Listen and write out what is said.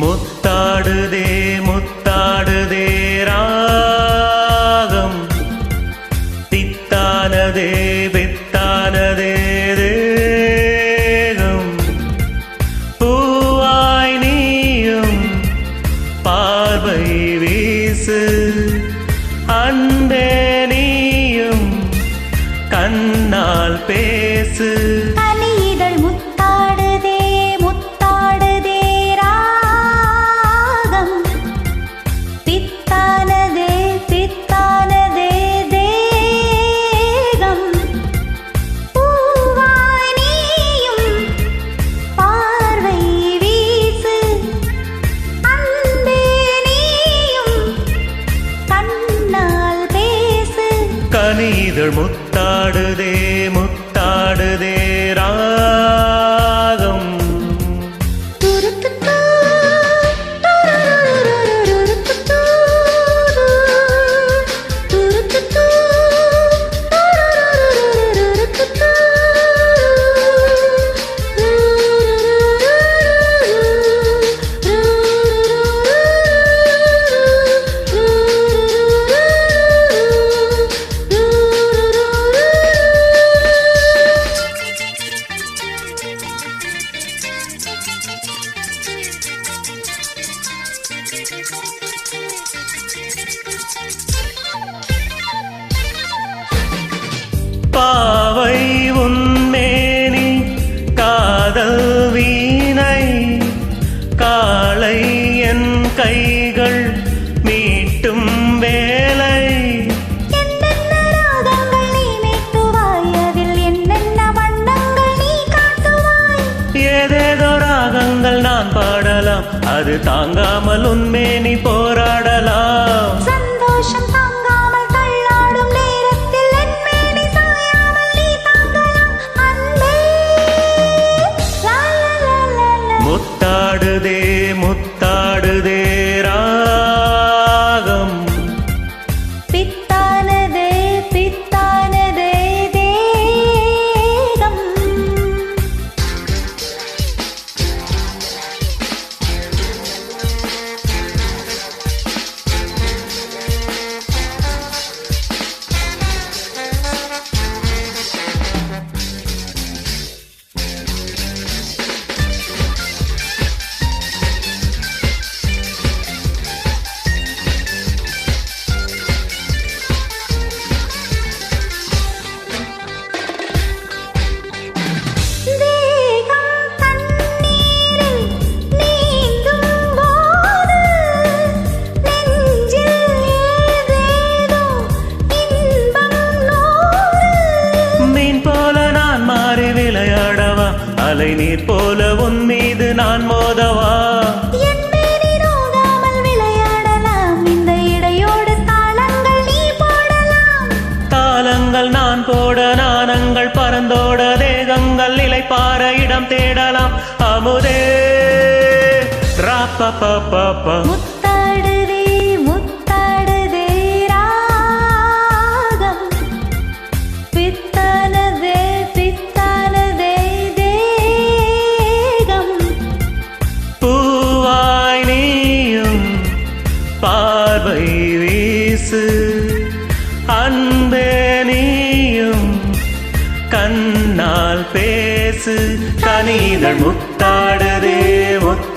முத்தாடுதே முத்தாடுதே ராகம். தித்தானதே வித்தானதே தேகம் பூவாய் நீயும் பார்வை வீசு. அன்பே நீயும் கண்ணால் பேசு. நீதழ் முத்தாடுதே முத்தாடுதே. காதல் வீணை காலை என் கைகள் மீட்டும் வேலை. ஏதேதோ ராகங்கள் நான் பாடலாம் அது தாங்காமல் உன்மேனி போராடலாம். அலை நீர் போல உன் மீது நான் மோதவா? நான் போட நாணங்கள் பறந்தோட தேகங்கள் நிலை பாற இடம் தேடலாம். அமுதே. ராப்பா வந்த நீயும் கண்ணால் பேசு கனிதழ் முத்தாடுதே முத்த